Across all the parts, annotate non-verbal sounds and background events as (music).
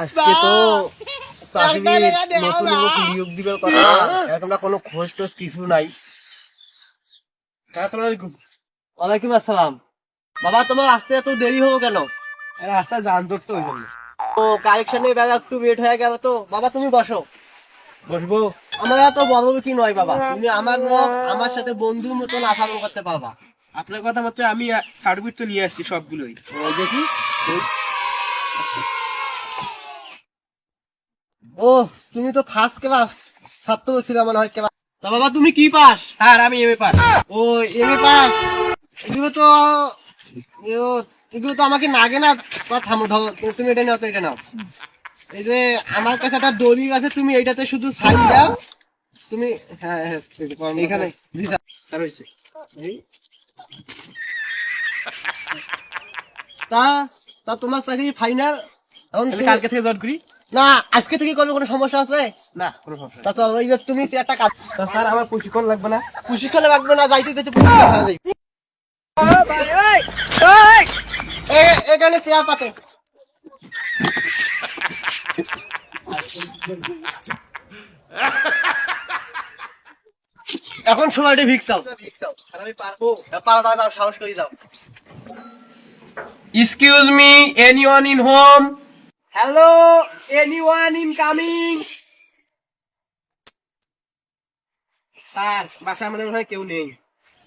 আজকে তো চাকরির একটা টাকা দাও নতুন লোক নিয়োগ দিবার কথা এখন কোনো খোঁজ টোজ কিছু নাই আসসালামু আলাইকুম ওয়ালাইকুম আসসালাম বাবা তোমার আসতে এত দেরি হলো কেন রাস্তা জাম ধরতে ও কালেকশনের বেলা একটু লেট হয়ে গেল তো বাবা তুমি বসো বসবো আমরা তো বড় কি নয় বাবা তুমি আমার আমার সাথে বন্ধুর মতন আচরণ করতে পারবা আপনার কথা মতে আমি সার্টিফিকেট তো নিয়ে আসছি সবগুলোই। দেখি। ও তুমি তো ফার্স্ট ক্লাস ছাত্র ছিল মনে হয় ক্লাস তা বাবা তুমি কি পাস? আর আমি এমএ পাস ও এমএ পাস এগুলো তো এগুলো তো আমাকে লাগে না। তা থামো ধরো তুমি এটা নাও এটা নাও। এই যে আমার কাছে একটা দড়ি আছে তুমি এইটাতে শুধু সাইন দাও। তুমি হ্যাঁ হ্যাঁ এখানে। জি স্যার। স্যার হয়েছে। এই। তা তা তোমার চাকরি ফাইনাল এখন তুমি- কালকে থেকে জয়েন করি? না আজকে থেকে করবে কোনো সমস্যা আছে? না কোনো সমস্যা তা চলো এই যে তুমি একটা কাজ স্যার আমার প্রশিক্ষণ লাগবে না। প্রশিক্ষণ লাগবে না যাইতে যেতে প্রশিক্ষণ হয়ে যাই এ- এখানে চেয়ার পাতে। (laughs) এখন সময়টা ভিক্স চাও স্যার আমি পারব। পারা দাও সাহস করে দাও। Excuse me, anyone in home? Hello, anyone incoming? Sir বাসা আমাদের মনে হয় কেউ নেই।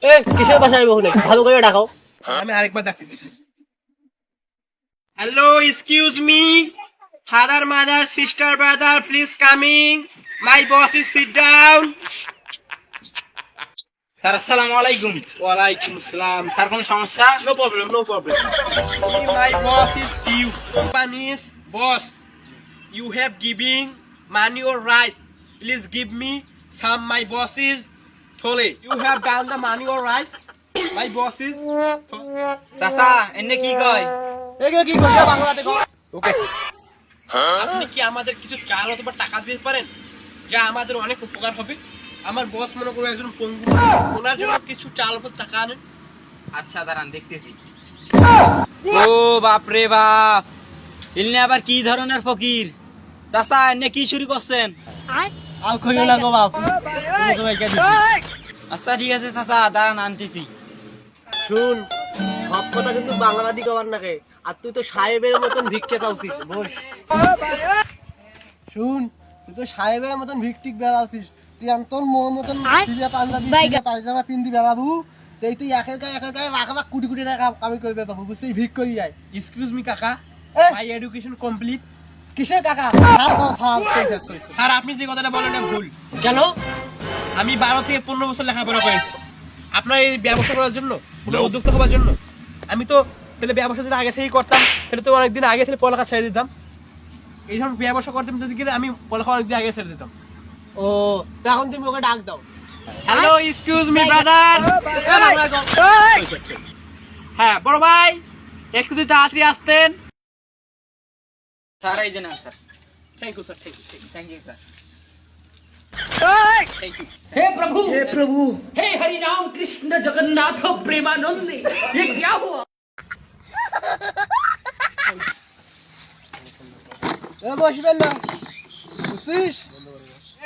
এ কিসের বাসায় বহু নেই? ভালো করে ডাকো। আমি আরেকবার hello excuse me father mother sister brother please coming my boss is sit down sir আসসালামু আলাইকুম। ওয়ালাইকুম আসসালাম। স্যার কোনো সমস্যা? No problem no problem my boss is you Japanese boss you have giving money or rice. Please give me some my boss is Thole. You have done the money or rice? My boss is চাচা এনে কি কয়? এগুলো কি বাংলাতে ওকে আপনি কি আমাদের কিছু চাল অথবা টাকা দিতে পারেন? যা আমাদের অনেক উপকার হবে। আমার বস মনে করো একজন পঙ্গু। ওনার জন্য কিছু চাল অথবা টাকা আনেন। আচ্ছা দাঁড়ান দেখতেছি। ও বাপ রে বাপ। ইলনে আবার কি ধরনের ফকির? চাচা এনে কি শুরু করছেন? আর কইও না গো বাপ। আচ্ছা ঠিক আছে চাচা দাঁড়ান আনতেছি। শুন সব কথা কিন্তু বাংলাদি কবার নাকে। আর তুই তো সাহেবের মতন ভিক্ষে চাউছিস বস। শুন তুই তো সাহেবের মতন ভিক্ষিক বেড়াছিস তুই আর তোর মতন পাঞ্জাবি পায়জামা পিন্দি বেড়াবু তুই তুই একে একে একে একে লাখ লাখ কোটি কোটি টাকা কামি করবে বাবু বুঝছিস? ভিক করি যায় এক্সকিউজ মি কাকা? মাই এডুকেশন কমপ্লিট কিসের কাকা? স্যার আপনি যে কথাটা বলেন এটা ভুল। কেন? আমি বারো থেকে পনেরো বছর লেখাপড়া করেছি। আপনার এই ব্যবসা করার জন্য উদ্যোক্তা হওয়ার জন্য? আমি তো তাহলে ব্যবসা যদি আগে থেকেই করতাম তাহলে তো অনেকদিন আগে থেকে পড়ালেখা ছেড়ে দিতাম। এই ধরুন ব্যবসা করতাম যদি আমি পড়ালেখা অনেকদিন আগে ছেড়ে দিতাম। ও তো এখন তুমি ওকে ডাক দাও হ্যালো এক্সকিউজ মি ব্রাদার এ বাংলায় কও। হ্যাঁ বড় ভাই একটু যদি তাড়াতাড়ি আসতেন স্যার এই যে না sir thank you sir thank you thank you sir thank you हे प्रभु हे प्रभु हे हरि राम कृष्ण जगन्नाथ प्रेमानंद ये क्या हुआ এ বসবেন না বুঝছিস